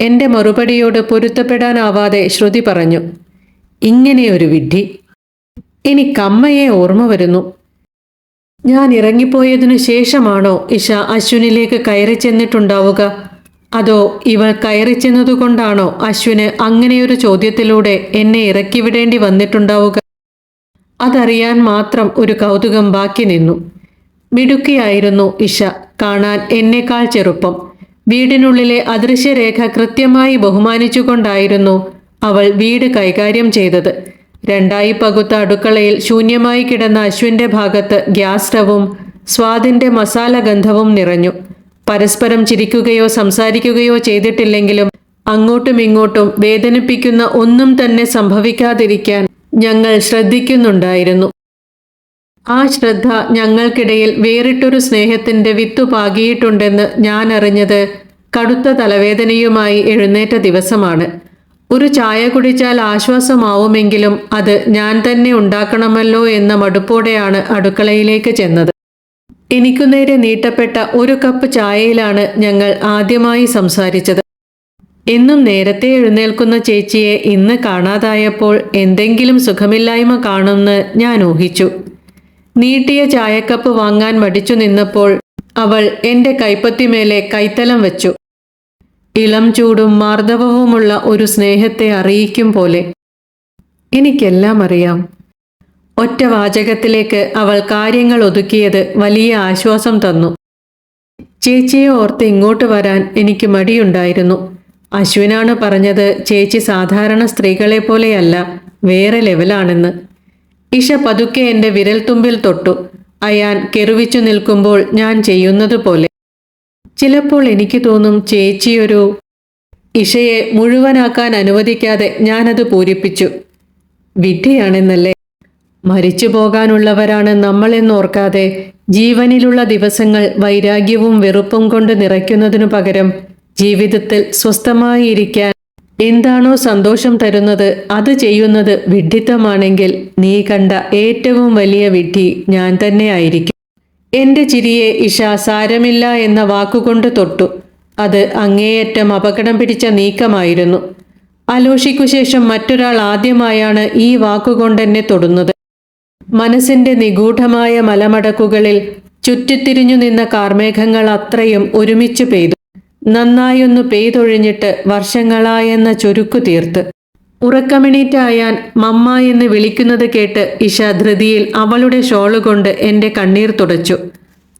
എന്റെ മറുപടിയോട് പൊരുത്തപ്പെടാനാവാതെ ശ്രുതി പറഞ്ഞു ഇങ്ങനെയൊരു വിഡ്ഢി. എനിക്കമ്മയെ ഓർമ്മ വരുന്നു. ഞാൻ ഇറങ്ങിപ്പോയതിനു ശേഷമാണോ ഇഷ അശ്വിനിലേക്ക് കയറി ചെന്നിട്ടുണ്ടാവുക? അതോ ഇവൾ കയറി ചെന്നതുകൊണ്ടാണോ അശ്വിന് അങ്ങനെയൊരു ചോദ്യത്തിലൂടെ എന്നെ ഇറക്കിവിടേണ്ടി വന്നിട്ടുണ്ടാവുക? അതറിയാൻ മാത്രം ഒരു കൗതുകം ബാക്കി നിന്നു. മിടുക്കിയായിരുന്നു ഇഷ. കാണാൻ എന്നേക്കാൾ ചെറുപ്പം. വീടിനുള്ളിലെ അദൃശ്യരേഖ കൃത്യമായി ബഹുമാനിച്ചുകൊണ്ടായിരുന്നു അവൾ വീട് കൈകാര്യം ചെയ്തത്. രണ്ടായി പകുത്ത അടുക്കളയിൽ ശൂന്യമായി കിടന്ന അശ്വിന്റെ ഭാഗത്ത് ഗ്യാസ് സ്റ്റവും സ്വാദിന്റെ മസാല ഗന്ധവും നിറഞ്ഞു. പരസ്പരം ചിരിക്കുകയോ സംസാരിക്കുകയോ ചെയ്തിട്ടില്ലെങ്കിലും അങ്ങോട്ടും ഇങ്ങോട്ടും വേദനിപ്പിക്കുന്ന ഒന്നും തന്നെ സംഭവിക്കാതിരിക്കാൻ ഞങ്ങൾ ശ്രദ്ധിക്കുന്നുണ്ടായിരുന്നു. ആ ശ്രദ്ധ ഞങ്ങൾക്കിടയിൽ വേറിട്ടൊരു സ്നേഹത്തിന്റെ വിത്തു പാകിയിട്ടുണ്ടെന്ന് ഞാൻ അറിഞ്ഞത് കടുത്ത തലവേദനയുമായി എഴുന്നേറ്റ ദിവസമാണ്. ഒരു ചായ കുടിച്ചാൽ ആശ്വാസമാവുമെങ്കിലും അത് ഞാൻ തന്നെ ഉണ്ടാക്കണമല്ലോ എന്ന മടുപ്പോടെയാണ് അടുക്കളയിലേക്ക് ചെന്നത്. എനിക്കു നേരെ നീട്ടപ്പെട്ട ഒരു കപ്പ് ചായയിലാണ് ഞങ്ങൾ ആദ്യമായി സംസാരിച്ചത്. എന്നും നേരത്തെ എഴുന്നേൽക്കുന്ന ചേച്ചിയെ ഇന്ന് കാണാതായപ്പോൾ എന്തെങ്കിലും സുഖമില്ലായ്മ കാണുമെന്ന് ഞാൻ ഊഹിച്ചു. നീട്ടിയ ചായക്കപ്പ് വാങ്ങാൻ മടിച്ചു നിന്നപ്പോൾ അവൾ എന്റെ കൈപ്പത്തിമേലെ കൈത്തലം വെച്ചു. ഇളം ചൂടും മാർദ്ദവവുമുള്ള ഒരു സ്നേഹത്തെ അറിയിക്കും പോലെ. എനിക്കെല്ലാം അറിയാം. ഒറ്റ വാചകത്തിലേക്ക് അവൾ കാര്യങ്ങൾ ഒതുക്കിയത് വലിയ ആശ്വാസം തന്നു. ചേച്ചിയെ ഓർത്ത് ഇങ്ങോട്ട് വരാൻ എനിക്ക് മടിയുണ്ടായിരുന്നു. അശ്വിനാണ് പറഞ്ഞത് ചേച്ചി സാധാരണ സ്ത്രീകളെ പോലെയല്ല വേറെ ലെവലാണെന്ന്. ഇഷ പതുക്കെ എന്റെ വിരൽത്തുമ്പിൽ തൊട്ടു. അയാൻ കെറുവിച്ചു നിൽക്കുമ്പോൾ ഞാൻ ചെയ്യുന്നത് പോലെ. ചിലപ്പോൾ എനിക്ക് തോന്നും ചേച്ചിയൊരു ഇഷയെ മുഴുവനാക്കാൻ അനുവദിക്കാതെ ഞാനത് പൂരിപ്പിച്ചു. വിധിയാണെന്നല്ലേ മരിച്ചു പോകാനുള്ളവരാണ് നമ്മളെന്നോർക്കാതെ ജീവനിലുള്ള ദിവസങ്ങൾ വൈരാഗ്യവും വെറുപ്പും കൊണ്ട് നിറയ്ക്കുന്നതിനു പകരം ജീവിതത്തിൽ സ്വസ്ഥമായിരിക്കാൻ എന്താണോ സന്തോഷം തരുന്നത് അത് ചെയ്യുന്നത് വിഡ്ഢിത്തമാണെങ്കിൽ നീ കണ്ട ഏറ്റവും വലിയ വിഡ്ഢി ഞാൻ തന്നെ ആയിരിക്കും. എന്റെ ചിരിയെ ഇഷ സാരമില്ല എന്ന വാക്കുകൊണ്ട് തൊട്ടു. അത് അങ്ങേയറ്റം അപകടം പിടിച്ച നീക്കമായിരുന്നു. അലോഷിക്കു ശേഷം മറ്റൊരാൾ ആദ്യമായാണ് ഈ വാക്കുകൊണ്ടെന്നെ തൊടുന്നത്. മനസ്സിന്റെ നിഗൂഢമായ മലമടക്കുകളിൽ ചുറ്റിത്തിരിഞ്ഞു നിന്ന കാർമേഘങ്ങൾ അത്രയും ഒരുമിച്ചു പെയ്തു. നന്നായൊന്നു പെയ്തൊഴിഞ്ഞിട്ട് വർഷങ്ങളായെന്ന ചുരുക്കു തീർത്ത്. ഉറക്കമിണീറ്റായാൻ മമ്മ എന്ന് വിളിക്കുന്നത് കേട്ട് ഇഷ ധൃതിയിൽ അവളുടെ ഷോളുകൊണ്ട് എന്റെ കണ്ണീർ തുടച്ചു.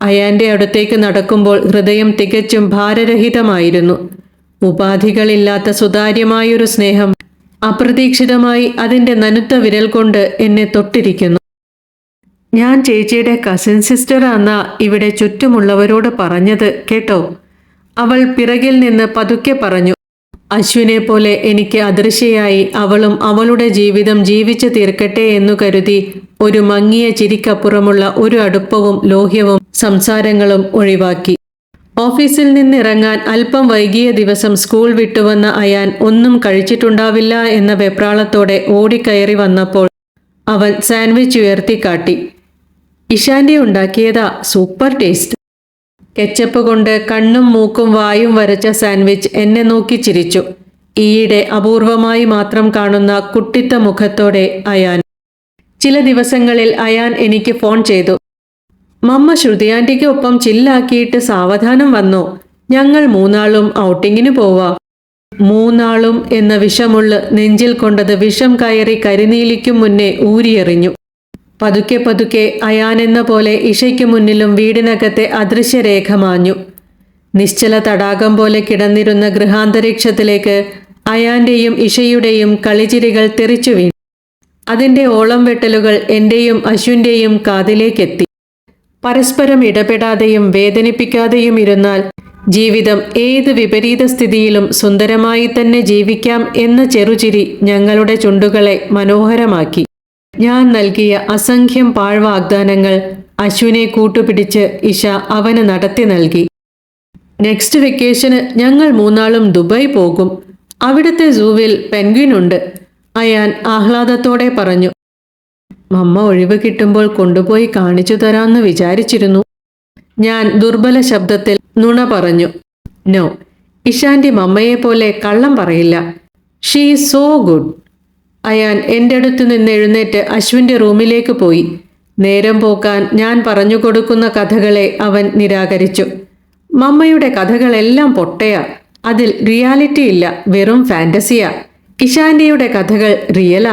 അയാന്റെ അടുത്തേക്ക് നടക്കുമ്പോൾ ഹൃദയം തികച്ചും ഭാരരഹിതമായിരുന്നു. ഉപാധികളില്ലാത്ത സുതാര്യമായൊരു സ്നേഹം അപ്രതീക്ഷിതമായി അതിന്റെ നനുത്ത വിരൽ കൊണ്ട് എന്നെ തൊട്ടിരിക്കുന്നു. ഞാൻ ചേച്ചിയുടെ കസിൻ സിസ്റ്ററാന്ന ഇവിടെ ചുറ്റുമുള്ളവരോട് പറഞ്ഞത് കേട്ടോ? അവൾ പിറകിൽ നിന്ന് പതുക്കെ പറഞ്ഞു അശ്വിനെ പോലെ എനിക്ക് അദൃശ്യയായി അവളും അവളുടെ ജീവിതം ജീവിച്ചു തീർക്കട്ടെ എന്നു കരുതി ഒരു മങ്ങിയ ചിരിക്കപ്പുറമുള്ള ഒരു അടുപ്പവും ലോഹ്യവും സംസാരങ്ങളും ഒഴിവാക്കി. ഓഫീസിൽ നിന്നിറങ്ങാൻ അല്പം വൈകിയ ദിവസം സ്കൂൾ വിട്ടുവന്ന അയാൻ ഒന്നും കഴിച്ചിട്ടുണ്ടാവില്ല എന്ന വെപ്രാളത്തോടെ ഓടിക്കയറി വന്നപ്പോൾ അവൻ സാൻഡ്വിച്ച് ഉയർത്തിക്കാട്ടി ഇഷാന്റെ ഉണ്ടാക്കിയതാ സൂപ്പർ ടേസ്റ്റ്. കെച്ചപ്പ് കൊണ്ട് കണ്ണും മൂക്കും വായും വരച്ച സാൻഡ്വിച്ച് എന്നെ നോക്കി ചിരിച്ചു. ഈയിടെ അപൂർവമായി മാത്രം കാണുന്ന കുട്ടിത്ത മുഖത്തോടെ അയാൻ. ചില ദിവസങ്ങളിൽ അയാൻ എനിക്ക് ഫോൺ ചെയ്തു. മമ്മ ശ്രുതിയാന്റിക്ക് ഒപ്പം ചില്ലാക്കിയിട്ട് സാവധാനം വന്നു? ഞങ്ങൾ മൂന്നാളും ഔട്ടിങ്ങിന് പോവാ. മൂന്നാളും എന്ന വിഷമുള്ള നെഞ്ചിൽ കൊണ്ടത് വിഷം കയറി കരിനീലിക്കും മുന്നേ ഊരിയെറിഞ്ഞു. പതുക്കെ പതുക്കെ അയാനെന്ന പോലെ ഇഷയ്ക്ക് മുന്നിലും വീടിനകത്തെ അദൃശ്യരേഖ മാഞ്ഞു. നിശ്ചല തടാകം പോലെ കിടന്നിരുന്ന ഗൃഹാന്തരീക്ഷത്തിലേക്ക് അയാന്റെയും ഇഷയുടെയും കളിചിരികൾ തെറിച്ചു വീണു. അതിന്റെ ഓളം വെട്ടലുകൾ എന്റെയും അശ്വിന്റെയും കാതിലേക്കെത്തി. പരസ്പരം ഇടപെടാതെയും വേദനിപ്പിക്കാതെയും ഇരുന്നാൽ ജീവിതം ഏത് വിപരീത സ്ഥിതിയിലും സുന്ദരമായി തന്നെ ജീവിക്കാം എന്ന ചെറുചിരി ഞങ്ങളുടെ ചുണ്ടുകളെ മനോഹരമാക്കി. ഞാൻ നൽകിയ അസംഖ്യം പാഴ്വാഗ്ദാനങ്ങൾ അശ്വിനെ കൂട്ടുപിടിച്ച് ഇഷ അവന് നടത്തി നൽകി. നെക്സ്റ്റ് വെക്കേഷന് ഞങ്ങൾ മൂന്നാളും ദുബായ് പോകും. അവിടുത്തെ സൂവിൽ പെൻഗ്വിൻ ഉണ്ട്. അയാൻ ആഹ്ലാദത്തോടെ പറഞ്ഞു മമ്മ ഒഴിവ് കിട്ടുമ്പോൾ കൊണ്ടുപോയി കാണിച്ചു തരാമെന്ന് വിചാരിച്ചിരുന്നു. ഞാൻ ദുർബല ശബ്ദത്തിൽ നുണ പറഞ്ഞു നോ ഇഷാന്റെ മമ്മയെ പോലെ കള്ളം പറയില്ല. ഷീ സോ ഗുഡ് അയാൻ എന്റെ അടുത്ത് നിന്ന് എഴുന്നേറ്റ് അശ്വിന്റെ റൂമിലേക്ക് പോയി. നേരം പോക്കാൻ ഞാൻ പറഞ്ഞു കൊടുക്കുന്ന കഥകളെ അവൻ നിരാകരിച്ചു. മമ്മയുടെ കഥകളെല്ലാം പൊട്ടയാ. അതിൽ റിയാലിറ്റി ഇല്ല വെറും ഫാന്റസിയാ കിഷാന്റെയുടെ കഥകൾ റിയലാ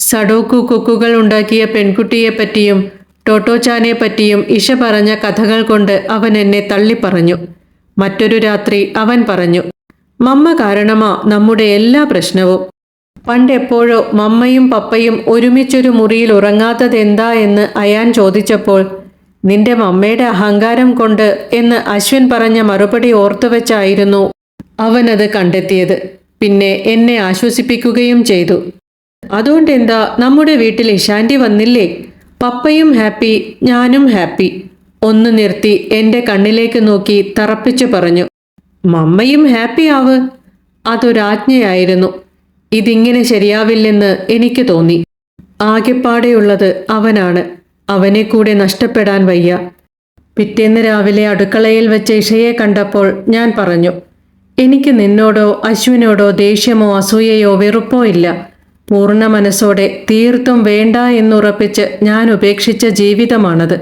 സഡോക്കു കൊക്കുകൾ ഉണ്ടാക്കിയ പെൺകുട്ടിയെപ്പറ്റിയും ടോട്ടോച്ചാനെ പറ്റിയും ഇഷ പറഞ്ഞ കഥകൾ കൊണ്ട് അവൻ എന്നെ തള്ളിപ്പറഞ്ഞു. മറ്റൊരു രാത്രി അവൻ പറഞ്ഞു മമ്മ കാരണമാ നമ്മുടെ എല്ലാ പ്രശ്നവും. പണ്ടെപ്പോഴോ മമ്മയും പപ്പയും ഒരുമിച്ചൊരു മുറിയിൽ ഉറങ്ങാത്തതെന്താ എന്ന് അയാൻ ചോദിച്ചപ്പോൾ നിന്റെ മമ്മയുടെ അഹങ്കാരം കൊണ്ട് എന്ന് അശ്വിൻ പറഞ്ഞ മറുപടി ഓർത്തുവെച്ചായിരുന്നു അവനത് കണ്ടെത്തിയത്. പിന്നെ എന്നെ ആശ്വസിപ്പിക്കുകയും ചെയ്തു. അതുകൊണ്ട് എന്താ നമ്മുടെ വീട്ടിൽ ഇഷാന്റി വന്നില്ലേ? പപ്പയും ഹാപ്പി ഞാനും ഹാപ്പി. ഒന്ന് നിർത്തി എന്റെ കണ്ണിലേക്ക് നോക്കി തറപ്പിച്ചു പറഞ്ഞു. മമ്മയും ഹാപ്പി ആവ്? അതൊരാജ്ഞയായിരുന്നു. ഇതിങ്ങനെ ശരിയാവില്ലെന്ന് എനിക്ക് തോന്നി. ആകെപ്പാടെയുള്ളത് അവനാണ്. അവനെ കൂടെ നഷ്ടപ്പെടാൻ വയ്യ. പിറ്റേന്ന് രാവിലെ അടുക്കളയിൽ വെച്ച ഇഷയെ കണ്ടപ്പോൾ ഞാൻ പറഞ്ഞു എനിക്ക് നിന്നോടോ അശ്വിനോടോ ദേഷ്യമോ അസൂയയോ വെറുപ്പോ ഇല്ല. പൂർണ മനസ്സോടെ തീർത്തും വേണ്ട എന്നുറപ്പിച്ച് ഞാൻ ഉപേക്ഷിച്ച ജീവിതമാണത്.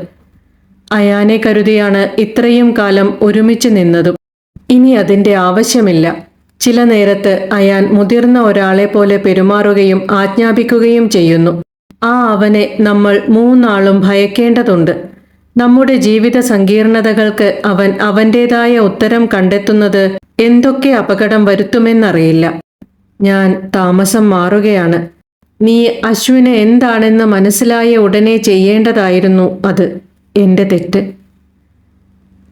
അയാനെ കരുതിയാണ് ഇത്രയും കാലം ഒരുമിച്ച് നിന്നതും. ഇനി അതിന്റെ ആവശ്യമില്ല. ചില നേരത്ത് അയാൻ മുതിർന്ന ഒരാളെ പോലെ പെരുമാറുകയും ആജ്ഞാപിക്കുകയും ചെയ്യുന്നു. ആ അവനെ നമ്മൾ മൂന്നാളും ഭയക്കേണ്ടതുണ്ട്. നമ്മുടെ ജീവിത സങ്കീർണതകൾക്ക് അവൻ അവന്റേതായ ഉത്തരം കണ്ടെത്തുന്നത് എന്തൊക്കെ അപകടം വരുത്തുമെന്നറിയില്ല. ഞാൻ താമസം മാറുകയാണ്. നീ അശ്വിന് എന്താണെന്ന് മനസ്സിലായ ഉടനെ ചെയ്യേണ്ടതായിരുന്നു അത്. എന്റെ തെറ്റ്.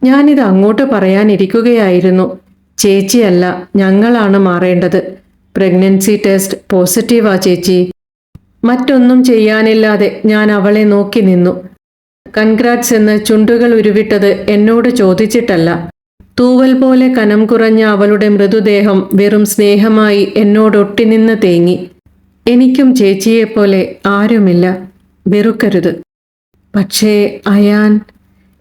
ഞാനിത് അങ്ങോട്ട് പറയാനിരിക്കുകയായിരുന്നു. ചേച്ചിയല്ല ഞങ്ങളാണ് മാറേണ്ടത്. പ്രഗ്നൻസി ടെസ്റ്റ് പോസിറ്റീവാ ചേച്ചി. മറ്റൊന്നും ചെയ്യാനില്ലാതെ ഞാൻ അവളെ നോക്കി നിന്നു. കൺഗ്രാറ്റ്സ് എന്ന് ചുണ്ടുകൾ ഉരുവിട്ടത് എന്നോട് ചോദിച്ചിട്ടല്ല. തൂവൽ പോലെ കനം കുറഞ്ഞ അവളുടെ മൃതദേഹം വെറും സ്നേഹമായി എന്നോടൊട്ടിനിന്ന് തേങ്ങി. എനിക്കും ചേച്ചിയെപ്പോലെ ആരുമില്ല. വെറുക്കരുത്. പക്ഷേ അയാൻ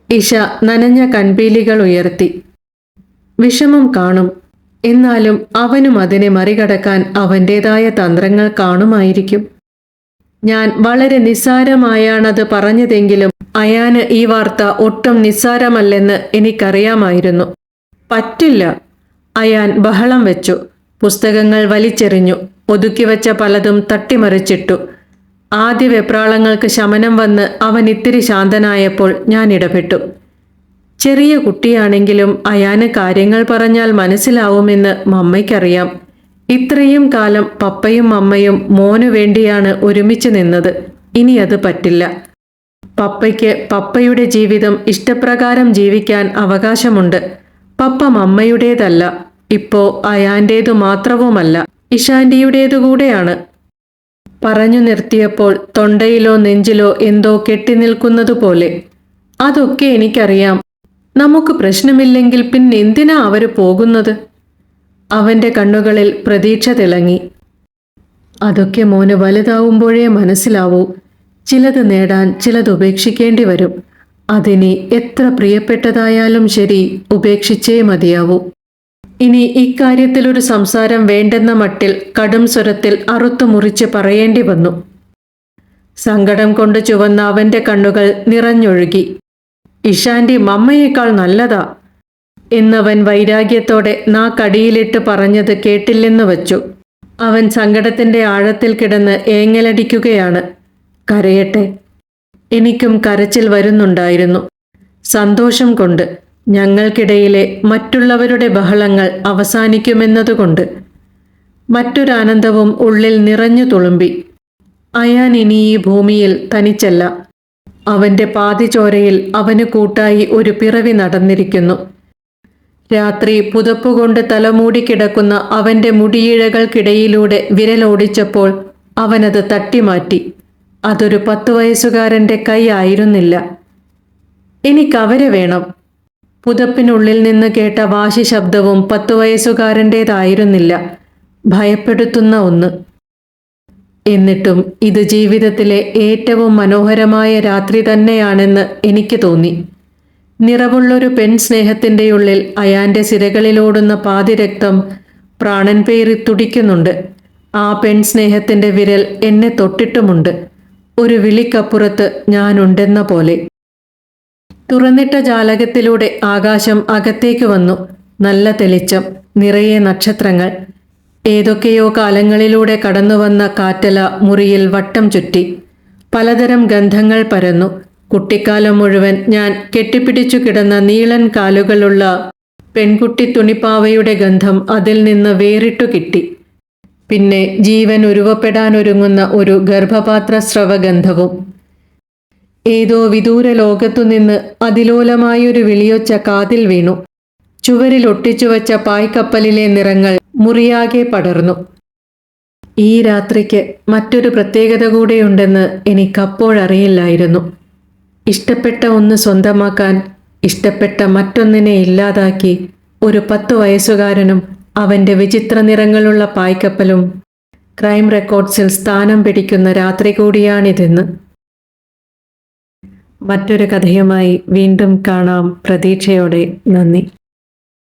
ഇഷ നനഞ്ഞ കൺപീലികൾ ഉയർത്തി. വിഷമം കാണും. എന്നാലും അവനും അതിനെ മറികടക്കാൻ അവന്റേതായ തന്ത്രങ്ങൾ കാണുമായിരിക്കും. ഞാൻ വളരെ നിസ്സാരമായാണത് പറഞ്ഞതെങ്കിലും അയാന് ഈ വാർത്ത ഒട്ടും നിസ്സാരമല്ലെന്ന് എനിക്കറിയാമായിരുന്നു. പറ്റില്ല. അയാൻ ബഹളം വെച്ചു. പുസ്തകങ്ങൾ വലിച്ചെറിഞ്ഞു. ഒതുക്കിവെച്ച പലതും തട്ടിമറിച്ചിട്ടു. ആദ്യ വെപ്രാളങ്ങൾക്ക് ശമനം വന്ന് അവൻ ഇത്തിരി ശാന്തനായപ്പോൾ ഞാൻ ഇടപെട്ടു. ചെറിയ കുട്ടിയാണെങ്കിലും അയാന് കാര്യങ്ങൾ പറഞ്ഞാൽ മനസ്സിലാവുമെന്ന് മമ്മയ്ക്കറിയാം. ഇത്രയും കാലം പപ്പയും അമ്മയും മോനു വേണ്ടിയാണ് ഒരുമിച്ച് നിന്നത്. ഇനി അത് പറ്റില്ല. പപ്പയ്ക്ക് പപ്പയുടെ ജീവിതം ഇഷ്ടപ്രകാരം ജീവിക്കാൻ അവകാശമുണ്ട്. പപ്പ മമ്മയുടേതല്ല. ഇപ്പോ അയാന്റേതു മാത്രവുമല്ല. ഇഷാന്റിയുടേതു കൂടെയാണ്. പറഞ്ഞു നിർത്തിയപ്പോൾ തൊണ്ടയിലോ നെഞ്ചിലോ എന്തോ കെട്ടിനിൽക്കുന്നതുപോലെ അതൊക്കെ എനിക്കറിയാം. നമുക്ക് പ്രശ്നമില്ലെങ്കിൽ പിന്നെ എന്തിനാ അവർ പോകുന്നത്? അവന്റെ കണ്ണുകളിൽ പ്രതീക്ഷ തിളങ്ങി. അതൊക്കെ മോന് വലുതാവുമ്പോഴേ മനസ്സിലാവൂ. ചിലത് നേടാൻ ചിലത് ഉപേക്ഷിക്കേണ്ടി വരും. അതിനി എത്ര പ്രിയപ്പെട്ടതായാലും ശരി ഉപേക്ഷിച്ചേ മതിയാവൂ. ഇനി ഇക്കാര്യത്തിലൊരു സംസാരം വേണ്ടെന്ന മട്ടിൽ കടും സ്വരത്തിൽ അറുത്തു മുറിച്ച് പറയേണ്ടി വന്നു. സങ്കടം കൊണ്ട് ചുവന്ന അവന്റെ കണ്ണുകൾ നിറഞ്ഞൊഴുകി. ഇഷാന്റെ മമ്മയേക്കാൾ നല്ലതാ എന്നവൻ വൈരാഗ്യത്തോടെ നാ കടിയിലിട്ട് പറഞ്ഞത് കേട്ടില്ലെന്ന് വച്ചു. അവൻ സങ്കടത്തിന്റെ ആഴത്തിൽ കിടന്ന് ഏങ്ങലടിക്കുകയാണ്. കരയട്ടെ. എനിക്കും കരച്ചിൽ വരുന്നുണ്ടായിരുന്നു. സന്തോഷം കൊണ്ട് ഞങ്ങൾക്കിടയിലെ മറ്റുള്ളവരുടെ ബഹളങ്ങൾ അവസാനിക്കുമെന്നതുകൊണ്ട് മറ്റൊരാനന്ദവും ഉള്ളിൽ നിറഞ്ഞു തുളുമ്പി. അയാൻ ഇനി ഈ ഭൂമിയിൽ തനിച്ചല്ല. അവന്റെ പാതിചോരയിൽ അവന് കൂട്ടായി ഒരു പിറവി നടന്നിരിക്കുന്നു. രാത്രി പുതപ്പുകൊണ്ട് തലമൂടി കിടക്കുന്ന അവന്റെ മുടിയിഴകൾക്കിടയിലൂടെ വിരലോടിച്ചപ്പോൾ അവനത് തട്ടിമാറ്റി. അതൊരു പത്തു വയസ്സുകാരന്റെ കൈ ആയിരുന്നില്ല. എനിക്കവരെ വേണം. പുതപ്പിനുള്ളിൽ നിന്ന് കേട്ട വാശി ശബ്ദവും പത്തു വയസ്സുകാരന്റേതായിരുന്നില്ല ഭയപ്പെടുത്തുന്ന ഒന്ന്. എന്നിട്ടും ഇത് ജീവിതത്തിലെ ഏറ്റവും മനോഹരമായ രാത്രി തന്നെയാണെന്ന് എനിക്ക് തോന്നി. നിറവുള്ളൊരു പെൺ സ്നേഹത്തിന്റെ ഉള്ളിൽ അയാന്റെ സിരകളിലോടുന്ന പാതിരക്തം പ്രാണൻ പേറി തുടിക്കുന്നുണ്ട്. ആ പെൺ സ്നേഹത്തിന്റെ വിരൽ എന്നെ തൊട്ടിട്ടുമുണ്ട്. ഒരു വിളിക്കപ്പുറത്ത് ഞാനുണ്ടെന്ന പോലെ. തുറന്നിട്ട ജാലകത്തിലൂടെ ആകാശം അകത്തേക്ക് വന്നു. നല്ല തെളിച്ചം നിറയെ നക്ഷത്രങ്ങൾ. ഏതൊക്കെയോ കാലങ്ങളിലൂടെ കടന്നുവന്ന കാറ്റല മുറിയിൽ വട്ടം ചുറ്റി. പലതരം ഗന്ധങ്ങൾ പരന്നു. കുട്ടിക്കാലം മുഴുവൻ ഞാൻ കെട്ടിപ്പിടിച്ചു കിടന്ന നീളൻ കാലുകളുള്ള പെൺകുട്ടി തുണിപ്പാവയുടെ ഗന്ധം അതിൽ നിന്ന് വേറിട്ടു കിട്ടി. പിന്നെ ജീവൻ ഉരുവപ്പെടാനൊരുങ്ങുന്ന ഒരു ഗർഭപാത്ര സ്രവഗന്ധവും. ഏതോ വിദൂര ലോകത്തുനിന്ന് അതിലോലമായൊരു വിളിയൊച്ച കാതിൽ വീണു. ചുവരിൽ ഒട്ടിച്ചു വച്ച പായ്ക്കപ്പലിലെ നിറങ്ങൾ മുറിയാകെ പടർന്നു. ഈ രാത്രിക്ക് മറ്റൊരു പ്രത്യേകത കൂടെയുണ്ടെന്ന് എനിക്കപ്പോഴറിയില്ലായിരുന്നു ഇഷ്ടപ്പെട്ട ഒന്ന് സ്വന്തമാക്കാൻ ഇഷ്ടപ്പെട്ട മറ്റൊന്നിനെ ഇല്ലാതാക്കി ഒരു പത്ത് വയസ്സുകാരനും അവന്റെ വിചിത്ര നിറങ്ങളുള്ള പായ്ക്കപ്പലും ക്രൈം റെക്കോർഡ്സിൽ സ്ഥാനം പിടിക്കുന്ന രാത്രി കൂടിയാണിതെന്ന്. മറ്റൊരു കഥയുമായി വീണ്ടും കാണാം. പ്രതീക്ഷയോടെ നന്ദി.